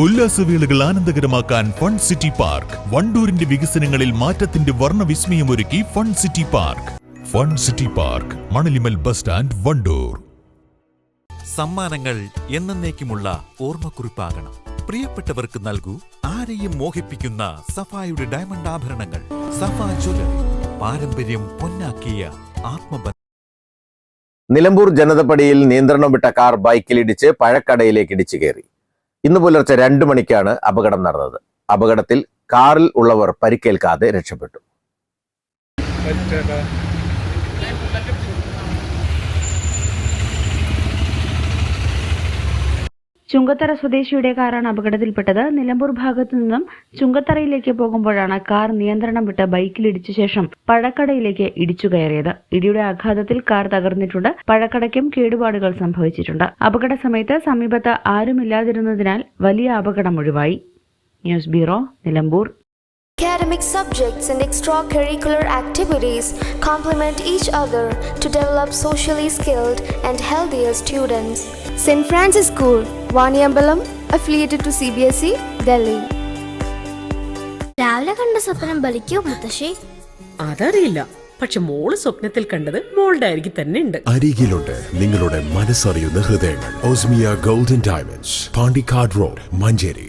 ഉല്ലാസവേളകൾ ആനന്ദകരമാക്കാൻ fun city park. വണ്ടൂരിന്റെ വികസനങ്ങളിൽ മാറ്റത്തിന്റെ വർണ വിസ്മയമൊരുക്കി fun city park. Fun city park Manalimal bus stand Wandoor. സമ്മാനങ്ങൾ എന്നേക്കുമുള്ള ഓർമ്മക്കുറിപ്പാകണം. പ്രിയപ്പെട്ടവർക്ക് നൽകൂ ആരെയും മോഹിപ്പിക്കുന്ന സഫായുടെ ഡയമണ്ട് ആഭരണങ്ങൾ. സഫ ജ്വല്ലറി പാരമ്പര്യം പൊന്നാക്കിയ ആത്മബന്ധം. നിലമ്പൂർ ജനതപടിയിൽ നിയന്ത്രണം വിട്ട കാർ ബൈക്കിലിടിച്ച് പഴക്കടയിലേക്ക് ഇടിച്ചു കയറി. ഇന്ന് പുലർച്ചെ രണ്ടു മണിക്കാണ് അപകടം നടന്നത്. അപകടത്തിൽ കാറിൽ ഉള്ളവർ പരിക്കേൽക്കാതെ രക്ഷപ്പെട്ടു. ചുങ്കത്തറ സ്വദേശിയുടെ കാറാണ് അപകടത്തിൽപ്പെട്ടത്. നിലമ്പൂർ ഭാഗത്തു നിന്നും ചുങ്കത്തറയിലേക്ക് പോകുമ്പോഴാണ് കാർ നിയന്ത്രണം വിട്ട് ബൈക്കിലിടിച്ച ശേഷം പഴക്കടയിലേക്ക് ഇടിച്ചു കയറിയത്. ഇടിയുടെ ആഘാതത്തിൽ കാർ തകർന്നിട്ടുണ്ട്. പഴക്കടയ്ക്കും കേടുപാടുകൾ സംഭവിച്ചിട്ടുണ്ട്. അപകട സമയത്ത് സമീപത്ത് ആരുമില്ലാതിരുന്നതിനാൽ വലിയ അപകടം ഒഴിവായി. News bureau Nilambur. Academic subjects and extracurricular activities complement each other to develop socially skilled and healthier students. St. Francis School, Vaniambalam, affiliated to CBSE, Delhi. രാവിലെ കണ്ട സ്വപ്നം ബലിക്കോ മുത്തശ്ശി അതറിയില്ല പക്ഷെ മോൾ സ്വപ്നത്തിൽ കണ്ടത് മോളുടെ അരികിൽ തന്നെ ഉണ്ട് അരികിലുണ്ട് നിങ്ങളുടെ മനസ്സറിയുന്ന ഹൃദയങ്ങൾ Osmia golden diamonds Pandikkad road Manjeri